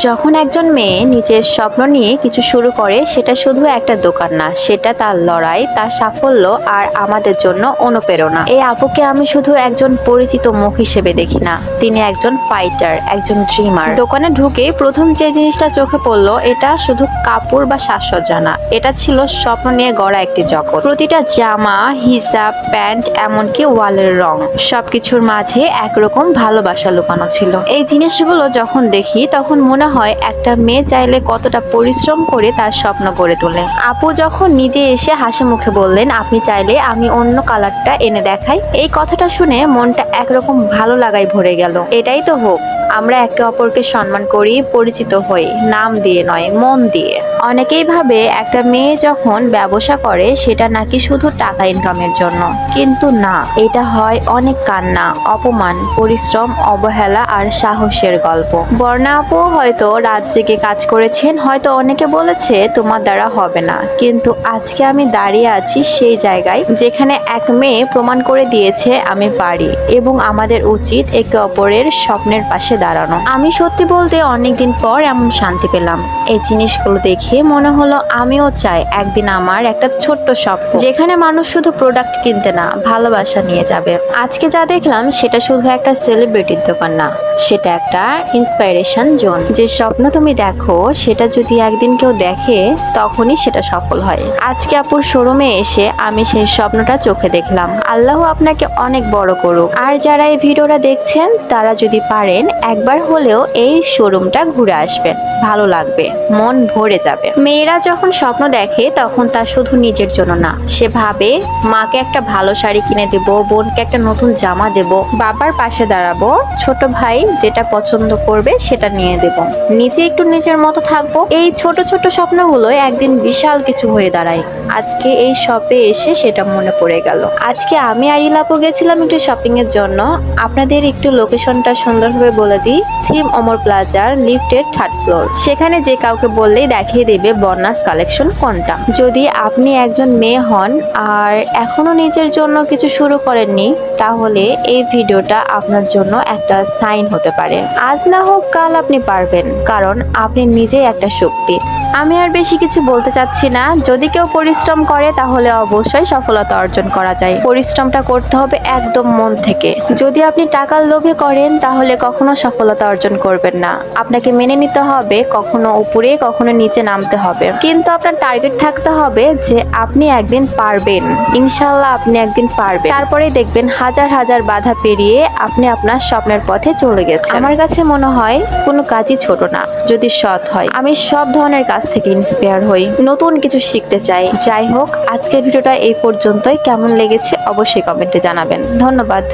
যখন একজন মেয়ে নিজের স্বপ্ন নিয়ে কিছু শুরু করে, সেটা শুধু একটা দোকান না, সেটা তার লড়াই, তার সাফল্য আর আমাদের জন্য অনুপ্রেরণা। এই আপুকে আমি শুধু একজন পরিচিত মুখ হিসেবে দেখি না, তিনি একজন ফাইটার একজন ড্রিমার দোকানে ঢুকে প্রথম যে জিনিসটা চোখে পড়ল, এটা শুধু কাপড় বা সাজসজ্জা না, এটা ছিল স্বপ্ন নিয়ে গড়া একটি জগৎ। প্রতিটা জামা, হিসাব, প্যান্ট, এমনকি ওয়ালের রং, সবকিছুর মাঝে একরকম ভালোবাসা লুকানো ছিল। এই জিনিসগুলো যখন দেখি, তখন মনে হয় একটা মেয়ে চাইলে কতটা পরিশ্রম করে তার স্বপ্ন গড়ে তোলে। আপু যখন নিজে এসে হাসি মুখে বললেন, আপনি চাইলে আমি অন্য কালারটা এনে দেখাই। এই কথাটা শুনে মনটা একরকম ভালো লাগাই ভরে গেল। এটাই তো হোক, আমরা একে অপরকে সম্মান করি, পরিচিত হই, নাম দিয়ে নয়, মন দিয়ে। অনেকেই ভাবে একটা মেয়ে যখন ব্যবসা করে, সেটা নাকি শুধু টাকা ইনকামের জন্য। কিন্তু না, এটা হয় অনেক কান্না, অপমান, পরিশ্রম, অবহেলা আর সাহসের গল্প। বর্ণা আপু হয়তো রাত জেগে কাজ করেছেন, হয়তো অনেকে বলেছে তোমার দ্বারা হবে না। কিন্তু আজকে আমি দাঁড়িয়ে আছি সেই জায়গায় যেখানে এক মেয়ে প্রমাণ করে দিয়েছে, আমি পারি এবং আমাদের উচিত একে অপরের স্বপ্নের পাশে দাঁড়ানো। আমি সত্যি বলতে অনেকদিন পর এমন শান্তি পেলাম। এই জিনিসগুলো দেখে মনে হলো আমিও চাই একদিন আমার একটা ছোট্ট স্বপ্ন, যেখানে মানুষ শুধু প্রোডাক্ট কিনতে না, ভালোবাসা নিয়ে যাবে। আজকে যা দেখলাম সেটা শুধু একটা সেলিব্রিটির দোকান না, সেটা একটা ইন্সপাইরেশন জোন যে স্বপ্ন তুমি দেখো, সেটা যদি একদিন কেউ দেখে, তখনই সেটা সফল হয়। আজকে আপুর শোরুমে এসে আমি সেই স্বপ্নটা চোখে দেখলাম। আল্লাহ আপনাকে অনেক বড় করুক। আর যারা এই ভিডিওটা দেখছেন, তারা যদি পারেন, একবার হলেও এই শোরুমটা ঘুরে আসবেন। ভালো লাগবে। মন ভরে যাবে। মেয়েরা যখন স্বপ্ন দেখে, তখন তা শুধু নিজের জন্য না। সে ভাবে, মাকে একটা ভালো শাড়ি কিনে দেব, বোনকে একটা নতুন জামা দেব, বাবার পাশে দাঁড়াবো, ছোট ভাই যেটা পছন্দ করবে সেটা নিয়ে দেব। নিজে একটু নিজের মতো থাকব। এই ছোট ছোট স্বপ্নগুলো একদিন বিশাল কিছু হয়ে দাঁড়ায়। আজকে এই শপে এসে সেটা মনে পড়ে গেল। আজকে আমি আর ইলাপু গেছিলাম একটু শপিং এর জন্য। আপনাদের একটু লোকেশনটা সুন্দরভাবে বলে দিই। থিম অমর প্লাজার লিফটের থার্ড ফ্লোর সেখানে যে কাউকে বললেই দেখিয়ে দেবে বর্ণাস কালেকশন কোনটা। যদি আপনি একজন মেয়ে হন আর এখনও নিজের জন্য কিছু শুরু করেননি, তাহলে এই ভিডিওটা আপনার জন্য একটা সাইন হতে পারে। আজ না হোক কাল আপনি পারবেন, কারণ আপনি নিজেই একটা শক্তি। আমি আর বেশি কিছু বলতে চাচ্ছি না। যদি কেউ পরিশ্রম করে, তাহলে অবশ্যই সফলতা অর্জন করা যায়। পরিশ্রমটা করতে হবে একদম মন থেকে। যদি আপনি টাকার লোভে করেন, তাহলে কখনো সফলতা অর্জন করবেন না। আপনাকে মেনে নিতে হবে, কখনো উপরে, কখনো নিচে নামতে হবে। কিন্তু আপনার টার্গেট থাকতে হবে যে আপনি একদিন পারবেন। ইনশাল্লাহ আপনি একদিন পারবেন। তারপরে দেখবেন হাজার হাজার বাধা পেরিয়ে আপনি আপনার স্বপ্নের পথে চলে গেছেন। আমার কাছে মনে হয়, কোনো কাজই ছোট না। যদি সৎ হয়। আমি সব ধরনের কাজ থেকে ইন্সপায়ার হই, নতুন কিছু শিখতে চাই। যাই হোক, আজকের ভিডিওটা এই পর্যন্তই। কেমন লেগেছে অবশ্যই কমেন্টে জানাবেন। ধন্যবাদ।